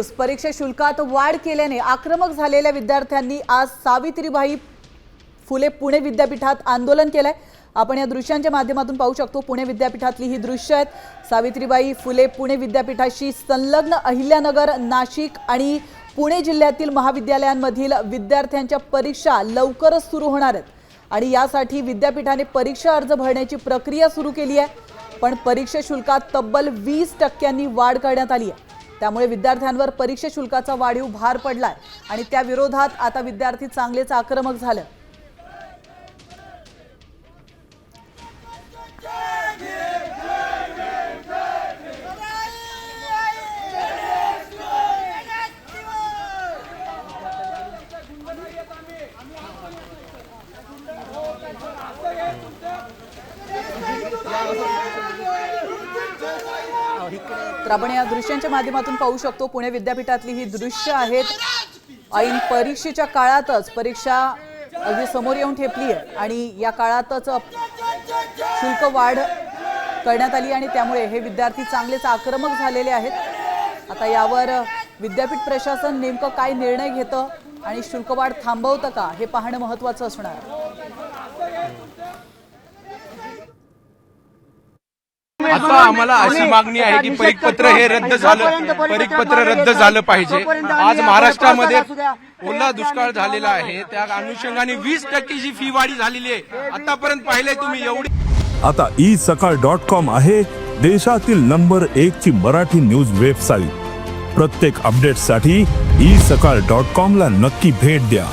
परीक्षा शुल्कात वाढ केल्याने आक्रमक झालेल्या विद्यार्थ्यांनी आज सावित्रीबाई फुले पुणे विद्यापीठात आंदोलन केलंय. आपण या दृश्यांच्या माध्यमातून पाहू शकतो पुणे विद्यापीठातली ही दृश्य आहेत. सावित्रीबाई फुले पुणे विद्यापीठाशी संलग्न अहिल्यानगर नाशिक आणि पुणे जिल्ह्यातील महाविद्यालयांमधील विद्यार्थ्यांच्या परीक्षा लवकरच सुरू होणार आहेत. आणि यासाठी विद्यापीठाने परीक्षा अर्ज भरण्याची प्रक्रिया सुरू केली आहे. पण परीक्षा शुल्कात तब्बल वीस टक्क्यांनी वाढ करण्यात आली आहे. त्यामुळे विद्यार्थ्यांवर परीक्षा शुल्काचा वाढीव भार पडलाय आणि त्या विरोधात आता विद्यार्थी चांगलेच आक्रमक झालं. तर आपण या दृश्यांच्या माध्यमातून पाहू शकतो. पुणे विद्यापीठातली ही दृश्य आहेत. ऐन परीक्षेच्या काळातच परीक्षा अगदी समोर येऊन ठेपली आहे आणि या काळातच शुल्क वाढ करण्यात आली आणि त्यामुळे हे विद्यार्थी चांगलेच आक्रमक झालेले आहेत. आता यावर विद्यापीठ प्रशासन नेमकं काय निर्णय घेतं आणि शुल्कवाढ थांबवतं का हे पाहणं महत्त्वाचं असणार. आता आम्हाला अशी मागणी आहे की परीक्षपत्र हे रद्द झालं परीक्षपत्र रद्द झालं पाहिजे. आज महाराष्ट्रामध्ये ओला दुष्काळ झालेला आहे. त्या अनुषंगाने वीस टक्केची फी वाढी झालेली आहे. आतापर्यंत पाहिलंय तुम्ही एवढी आता ई सकाळ डॉट कॉम आहे देशातील नंबर एक ची मराठी न्यूज वेबसाईट प्रत्येक अपडेटसाठी ई सकाळ डॉट कॉम ला नक्की भेट द्या.